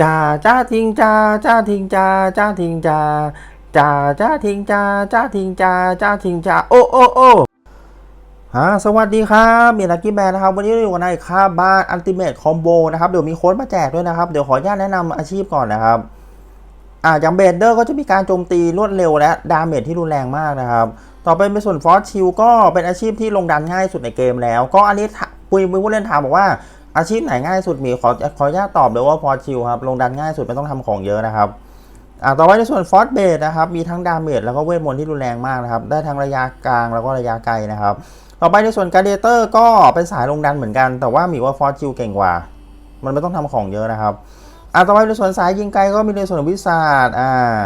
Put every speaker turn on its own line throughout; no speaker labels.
จ้าจ้าทิงจ้าจ้าทิงจ้าจ้าทิงจ้าจ้าจ้าทิงจ้าจ้าทิงจ้าจ้าทิงจ้าโอ้โอ้โอ้ฮะสวัสดีครับมีลักกี้แมนนะครับ วันนี้เราอยู่กันในคาบ้านอัลติเมทคอมโบนะครับเดี๋ยวมีโค้ดมาแจกด้วยนะครับ เดี๋ยวขออนุญาตแนะนำอาชีพก่อนนะครับอ่าอย่างเบดเดอร์ก็จะมีการโจมตีรวดเร็วและดาเมจที่รุนแรงมากนะครับ ต่อไปเป็นส่วนฟอสชิลก็เป็นอาชีพที่ลงดันง่ายสุดในเกมแล้ว ก็อันนี้คุยมีผู้เล่นถามบอกว่า อาชีพไหนง่ายสุดมีขอขออนุญาตตอบเลยว่าฟอชิลครับลงดันง่ายสุดไม่ต้องทำของเยอะนะครับอ่าต่อไปในส่วนฟอสเบดนะครับมีทั้งดาเมจแล้วก็เวทมนต์ที่รุนแรงมากนะครับได้ทั้งระยะกลางแล้วก็ระยะไกลนะครับ ต่อไปในส่วนการเดเตอร์ก็เป็นสายลงดันเหมือนกัน แต่ว่ามีว่าฟอสชิลเก่งกว่า มันไม่ต้องทำของเยอะนะครับอ่าต่อไปในส่วนสายยิงไกลก็มีในส่วนวิสาดอ่า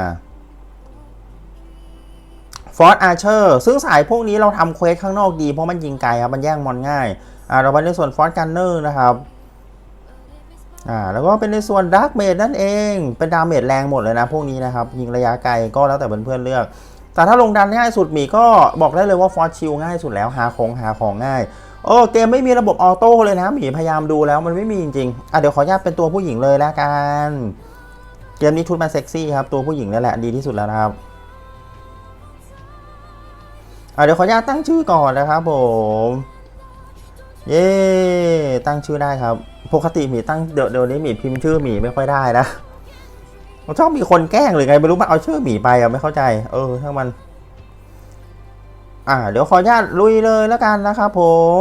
ฟอร์อาร์เชอร์ซึ่งสายพวกนี้เราทำเควสข้างนอกดีเพราะมันยิงไกลครับมันแย่งมอนง่าย อ่าต่อไปในส่วนฟอร์กันเนอร์นะครับอ่าแล้วก็เป็นในส่วนดาร์กเมดนั่นเอง เป็นดาเมจแรงหมดเลยนะ พวกนี้นะครับ ยิงระยะไกลก็แล้วแต่เพื่อนๆเลือก แต่ถ้าลงดันง่ายสุดหมีก็บอกได้เลยว่าฟอร์ชิลง่ายสุดแล้วหาของหาของง่ายโอ้เกมไม่มีระบบออโต้เลยนะหมีพยายามดูแล้วมันไม่มีจริงๆอะเดี๋ยวขออนุญาตเป็นตัวผู้หญิงเลยแล้วกันเกมนี้ชุดมาเซ็กซี่ครับตัวผู้หญิงนี่นแหละดีที่สุดแล้วนะครับอะเดี๋ยวขออนุญาตตั้งชื่อก่อนนะครับผม เย้ตั้งชื่อได้ครับ ปกติหมีตั้งเดี๋ยวเดี๋ยวนี้หมีพิมพ์ชื่อหมีไม่ค่อยได้นะชอบมีคนแกล้งหรือไงไม่รู้มาเอาชื่อหมีไปอะไม่เข้าใจ เออช่างมัน อ่า เดี๋ยวขออนุญาตลุยเลยแล้วกันนะครับผม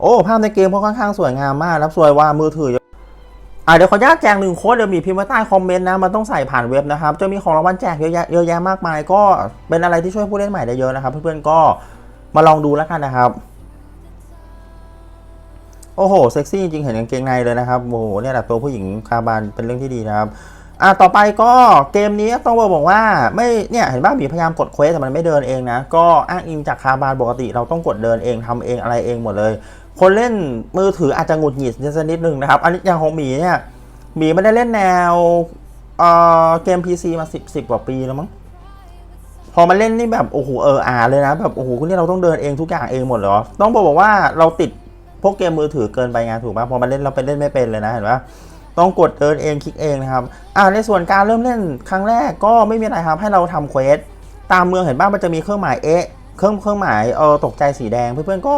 โอ้ภาพในเกมก็ค่อนข้างสวยงามมากรับสวยว่ามือถืออ่าเดี๋ยวขออนุญาตแจกหนึ่งโค้ดเดี๋ยวมีพิมพ์ไว้ใต้คอมเมนต์นะมันต้องใส่ผ่านเว็บนะครับ จะมีของรางวัลแจกเยอะแยะเยอะแยะมากมาย ก็เป็นอะไรที่ช่วยผู้เล่นใหม่ได้เยอะนะครับ เพื่อนๆก็ มาลองดูแล้วกันนะครับ โอ้โหเซ็กซี่จริงเห็นกางเกงในเลยนะครับโอ้โหเนี่ยแหละตัวผู้หญิงคาบานเป็นเรื่องที่ดีนะครับอะต่อไปก็เกมนี้ต้องบอกว่าไม่เนี่ยเห็นบ้างมีพยายามกดเควสแต่มันไม่เดินเองนะ ก็อ้างอิงจากคาบานปกติเราต้องกดเดินเองทำเองอะไรเองหมดเลย คนเล่นมือถืออาจจะหงุดหงิดนิดนึงนะครับ อันนี้อย่างของหมีเนี่ยหมีไม่ได้เล่นแนวเอ่อเกม PC มา 10 10กว่าปีแล้วมั้ง พอมาเล่นนี่แบบโอ้โหเอออาเลยนะแบบโอ้โหคุณนี่เราต้องเดินเองทุกอย่างเองหมดเหรอ ต้องบอกว่าเราติดพวกเกมมือถือเกินไปไงถูกป่ะพอมาเล่นเราไปเล่นไม่เป็นเลยนะเห็นป่ะต้องกดเดินเองคลิกเองนะครับอ่าในส่วนการเริ่มเล่นครั้งแรกก็ไม่มีอะไรครับให้เราทำเควสตามเมืองเห็นบ้างมันจะมีเครื่องหมายเอ๊ะเครื่องเครื่องหมายเออตกใจสีแดงเพื่อนๆก็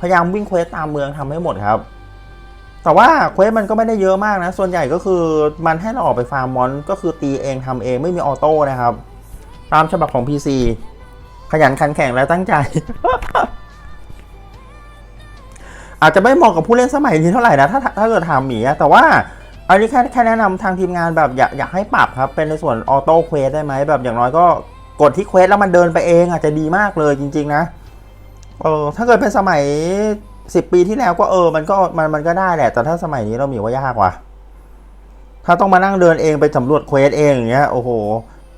พยายามวิ่งเควสตามเมืองทำให้หมดครับ แต่ว่าเควสมันก็ไม่ได้เยอะมากนะ ส่วนใหญ่ก็คือมันให้เราออกไปฟาร์มมอนก็คือตีเองทำเองไม่มีออโต้นะครับ ตามฉบับของ PC ขยันขันแข็งและตั้งใจ อาจจะไม่เหมาะกับผู้เล่นสมัยนี้เท่าไหร่นะ ถ้าถ้าเกิดถามหมีอะแต่ว่าอันนี้แค่แค่แนะนำทางทีมงานแบบอยากอยากให้ปรับครับ เป็นในส่วนออโต้เควสได้ไหมแบบอย่างน้อยก็กดที่เควสแล้วมันเดินไปเอง อาจจะดีมากเลยจริง ๆ นะเออถ้าเกิดเป็นสมัย10ปีที่แล้วก็เออ มันก็มันมันก็ได้แหละ แต่ถ้าสมัยนี้เรามีว่ายากว่ะถ้าต้องมานั่งเดินเองไปสำรวจเควสเองอย่างเงี้ยโอ้โห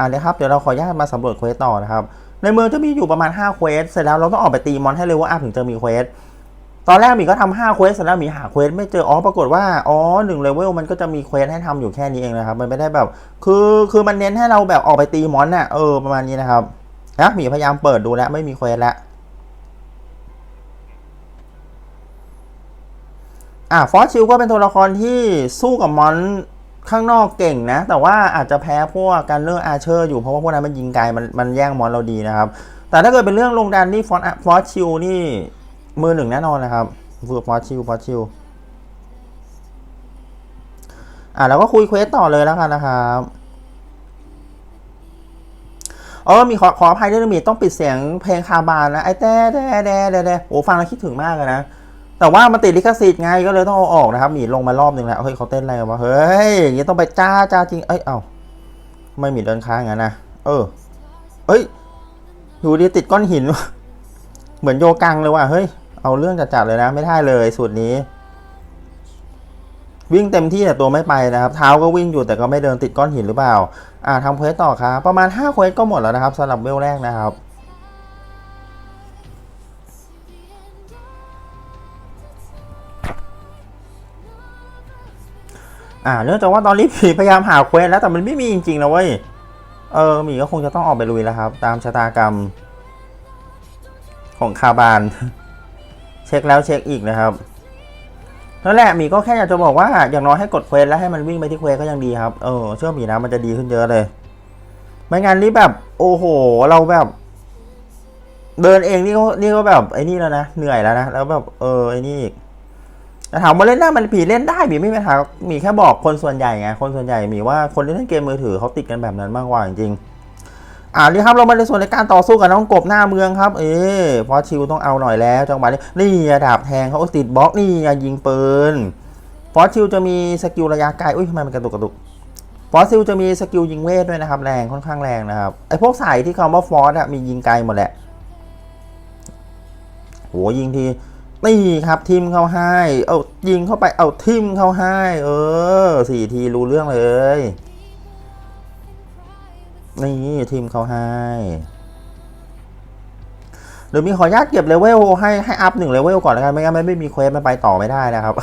อันนี้ครับ เดี๋ยวเราขออนุญาตมาสำรวจเควสต่อนะครับ ในเมืองจะมีอยู่ประมาณ5เควสเสร็จแล้วเราต้องออกไปตีมอนให้เร็วว่าอาถึงจะมีเควสตอนแรกมีก็ทำห้าเควสเสร็จแล้วมีหาเควสไม่เจอ อ๋อ ปรากฏว่า อ๋อหนึ่งเลเวลมันก็จะมีเควสให้ทำอยู่แค่นี้เองนะครับ มันไม่ได้แบบ คือ คือมันเน้นให้เราแบบออกไปตีมอนน่ะ เออ ประมาณนี้นะครับนะมีพยายามเปิดดูแล้วไม่มีเควสแล้วอะฟอสชิลก็เป็นตัวละครที่สู้กับมอน ข้างนอกเก่งนะ แต่ว่าอาจจะแพ้พวกการเลือกอาเชอร์อยู่เพราะว่าพวกนั้นมันยิงไกลมันมันแย่งมอนเราดีนะครับ แต่ถ้าเกิดเป็นเรื่องลงดันนี่ฟอสฟอสชิลนี่มือหนึ่งแน่นอนนะครับฟูฟอสชิลฟอสชิลอะแล้วก็คุยเควสต่อเลยแล้วกันนะครับเออมีขอขออภัยด้วยนะมีต้องปิดเสียงเพลงคาบานนะไอ้แต่แต่แต่แต่แต่โอ้ฟังแล้วคิดถึงมากเลยนะ แต่ว่ามันติดลิขสิทธิ์ไงก็เลยต้องเอาออกนะครับหมีลงมารอบหนึ่งแล้วเฮ้ยเขาเต้นอะไรวะเฮ้ยอย่างงี้ต้องไปจ้าจ้าจริงเอ้ยเอ้าไม่หมีเดินค้างงั้นนะเออเอ้ยอยู่ดีติดก้อนหิน เหมือนโยกังเลยว่ะเฮ้ยเอาเรื่องจัดๆเลยนะ ไม่ได้เลยสูตรนี้ วิ่งเต็มที่แต่ตัวไม่ไปนะครับ เท้าก็วิ่งอยู่แต่ก็ไม่เดินติดก้อนหินหรือเปล่า อ่าทำเควสต่อครับประมาณ5เควสก็หมดแล้วนะครับสำหรับเวลแรกนะครับ อ่าเนื่องจากว่าตอนนี้ผีพยายามหาเควสแล้วแต่มันไม่มีจริงๆนะเว้ย เออหมีก็คงจะต้องออกไปลุยแล้วครับ ตามชะตากรรม ของคาบาน เช็คแล้วเช็คอีกนะครับนั่นแหละหมีก็แค่อยากจะบอกว่าอย่างน้อยให้กดเควสแล้วให้มันวิ่งไปที่เควสก็ยังดีครับ เออเชื่อหมีนะมันจะดีขึ้นเยอะเลย ไม่งั้นนี่แบบ โอ้โห เราแบบ เดินเองนี่ก็นี่ก็แบบไอ้นี่แล้วนะเหนื่อยแล้วนะแล้วแบบเออไอ้นี่อีก แต่ถามว่าเล่นได้มันผีเล่นได้หมีไม่มีปัญหามีแค่บอกคนส่วนใหญ่ไงคนส่วนใหญ่หมีว่าคนที่เล่นเกมมือถือเขาติดกันแบบนั้นมากกว่าจริงอ่านี่ครับเรามาในส่วนในการต่อสู้กับน้องกบหน้าเมืองครับ เอ๊พอชิวต้องเอาหน่อยแล้วจังหวะนี้นี่ดาบแทงเขาติดบล็อกนี่ยิงปืนฟอสชิลจะมีสกิลระยะไกลอุ้ยทำไมมันกระตุกกระตุกฟอสซิลจะมีสกิลยิงเวทด้วยนะครับแรงค่อนข้างแรงนะครับไอพวกสายที่คำว่าฟอสอะมียิงไกลหมดแหละโหยิงที นี่ครับทิมเข้าให้ เอายิงเข้าไปเอาทิมเข้าให้ เออสี่ทีรู้เรื่องเลย นี่ทิมเข้าให้เดี๋ยวมีขออนุญาตเก็บเลเวลให้ให้อัพหนึ่งเลเวลก่อนแล้วกันไม่งั้นไม่ไม่มีเควสมันไปต่อไม่ได้นะครับ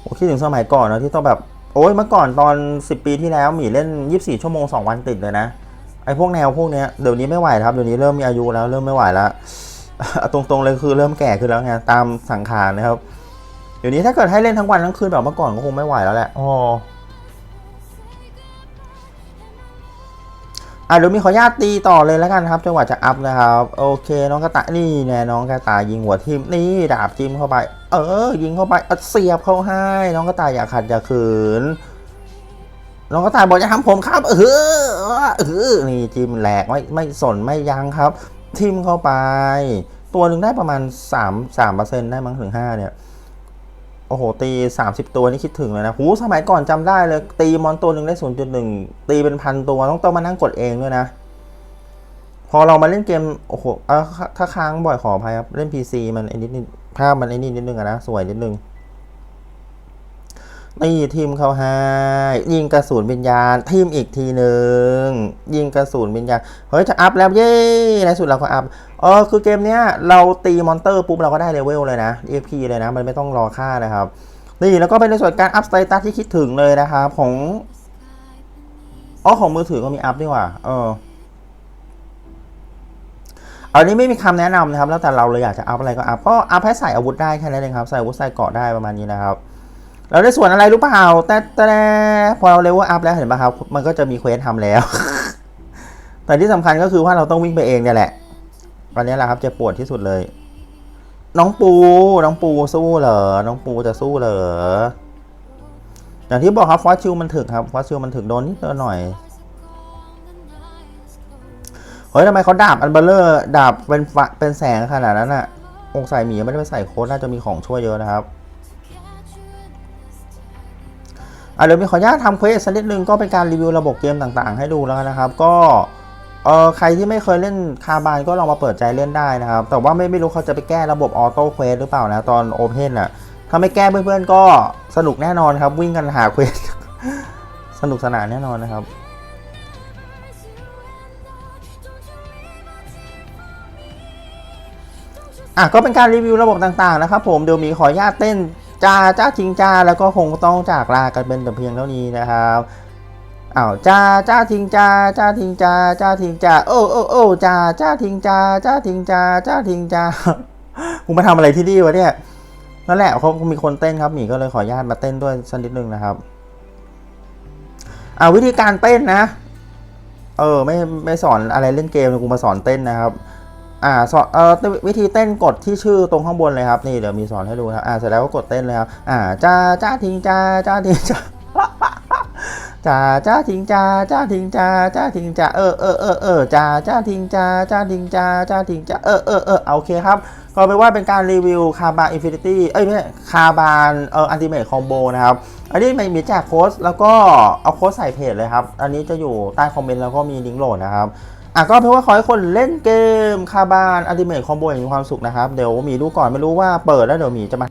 โอ้คิดถึงสมัยก่อนนะที่ต้องแบบโอ้ยเมื่อก่อนตอน 10 ปีที่แล้วหมีเล่น 24 ชั่วโมง 2 วันติดเลยนะไอ้พวกแนวพวกเนี้ยเดี๋ยวนี้ไม่ไหวครับเดี๋ยวนี้เริ่มมีอายุแล้วเริ่มไม่ไหวแล้ว ตรงๆเลยคือเริ่มแก่ขึ้นแล้วไงตามสังขารนะครับเดี๋ยวนี้ถ้าเกิดให้เล่นทั้งวันทั้งคืนแบบเมื่อก่อนก็คงไม่ไหวแล้วแหละอ๋ออะเดี๋ยวมีขออนุญาตตีต่อเลยแล้วกันครับจังหวะจะอัพนะครับ โอเค น้องกระต่ายนี่แน่น้องกระต่ายยิงหัวทิมนี่ดาบจิ้มเข้าไป เออ ยิงเข้าไปเอาเสียบเข้าให้ น้องกระต่ายอย่าขัดอย่าขืน น้องกระต่ายบอกจะทำผมครับ เออเออนี่จิ้มแหลกไม่ไม่สนไม่ยั้งครับ ทิมเข้าไป ตัวหนึ่งได้ประมาณ 3 3เปอร์เซ็นต์ได้มั้งถึง5เนี่ย โอ้โห ตี 30 ตัวนี่คิดถึงเลยนะหูสมัยก่อนจำได้เลย ตีมอนตัวหนึ่งได้ 0.1 ตีเป็นพันตัวต้องต้องมานั่งกดเองด้วยนะ พอเรามาเล่นเกม โอ้โหถ้าค้างบ่อยขออภัยครับ เล่น PC มันไอ้นิดนิดภาพมันไอ้นี่นิดนึงอะนะ สวยนิดนึง นี่ทีมเขาให้ยิงกระสุนวิญญาณทีมอีกทีหนึ่งยิงกระสุนวิญญาณเฮ้ยจะอัพแล้วเย้ในสุดเราก็อัพเออคือเกมเนี้ยเราตีมอนเตอร์ปุ๊บเราก็ได้เลเวลเลยนะ EXP เลยนะมันไม่ต้องรอค่านะครับนี่แล้วก็เป็นในส่วนการอัพสเตตัสที่คิดถึงเลยนะครับของอ๋อของมือถือก็มีอัพดีกว่าเอออันนี้ไม่มีคำแนะนำนะครับ แล้วแต่เราเลยอยากจะอัพอะไรก็อัพก็อัพให้ใส่อาวุธได้แค่นั้นเองครับใส่อาวุธใส่เกาะได้ประมาณนี้นะครับ เราได้ส่วนอะไรรู้เปล่า แต่แต่พอเราเลเวลอัพแล้วเห็นป่ะครับ มันก็จะมีเควสทำแล้ว แต่ที่สำคัญก็คือว่าเราต้องวิ่งไปเองเนี่ยแหละวันนี้แหละครับจะปวดที่สุดเลย น้องปู น้องปูสู้เหรอ น้องปูจะสู้เหรอ อย่างที่บอกครับฟอสชิลมันถึกครับฟอสชิลมันถึกโดนนิดเดียวหน่อยเฮ้ยทำไมเขาดาบอันเบลเลอร์ดาบเป็นเป็นแสงขนาดนั้นอะองค์ใส่หมีไม่ได้ไปใส่โค้ดน่าจะมีของช่วยเยอะนะครับ อะเดี๋ยวมีขออนุญาตทำเควสสักนิดนึงก็เป็นการรีวิวระบบเกมต่างๆ ให้ดูแล้วนนะครับ ก็เออใครที่ไม่เคยเล่นคาบานก็ลองมาเปิดใจเล่นได้นะครับ แต่ว่าไม่ไม่รู้เขาจะไปแก้ระบบออโต้เควสหรือเปล่านะตอนโอเพนอะถ้าไม่แก้เพื่อนๆก็สนุกแน่นอนครับ วิ่งกันหาเควสสนุกสนานแน่นอนนะครับอะก็เป็นการรีวิวระบบต่างๆนะครับผมเดี๋ยวมีขออนุญาตเต้น จ้าจ้าจริงจ้าแล้วก็คงต้องจากลากันเป็นแต่เพียงเท่านี้นะครับอ้าวจ้าจ้าทิงจ้าจ้าทิงจ้าจ้าทิงจ้าโอ้โอ้โอ้จ้าจ้าทิงจ้าจ้าทิงจ้าจ้าทิงจ้ากูมาทำอะไรที่นี่วะเนี่ยนั่นแหละเขามีคนเต้นครับหมีก็เลยขออนุญาตมาเต้นด้วยสักนิดนึงนะครับอ่าวิธีการเต้นนะ เออไม่ไม่สอนอะไรเล่นเกมกูมาสอนเต้นนะครับ อ่าสอนเอ่อวิธีเต้นกดที่ชื่อตรงข้างบนเลยครับนี่เดี๋ยวมีสอนให้ดูครับอ่าเสร็จแล้วก็กดเต้นเลยครับอ่าจ้าจ้าทิงจ้าจ้าทิงจ้าจ้าจ้าทิงจ้าจ้าทิงจ้าจ้าทิงจ้าเออเออเออเออจ้าจ้าทิงจ้าจ้าทิงจ้าจ้าทิงจ้าเออเออเออโอเคครับก็ไปนว่าเป็นการรีวิวคาบาอินฟินิตี้เอ้ยไม่ใช่คาบานเอ่ออันติเมทคอมโบนะครับ อันนี้ไม่มีแจกโค้ดแล้วก็เอาโค้ดใส่เพจเลยครับ อันนี้จะอยู่ใต้คอมเมนต์แล้วก็มีลิงก์โหลดนะครับ อะก็เพื่อว่าขอให้คนเล่นเกมคาบานอัลติเมทคอมโบอย่างมีความสุขนะครับ เดี๋ยวหมีดูก่อนไม่รู้ว่าเปิดแล้วเดี๋ยวหมีจะมา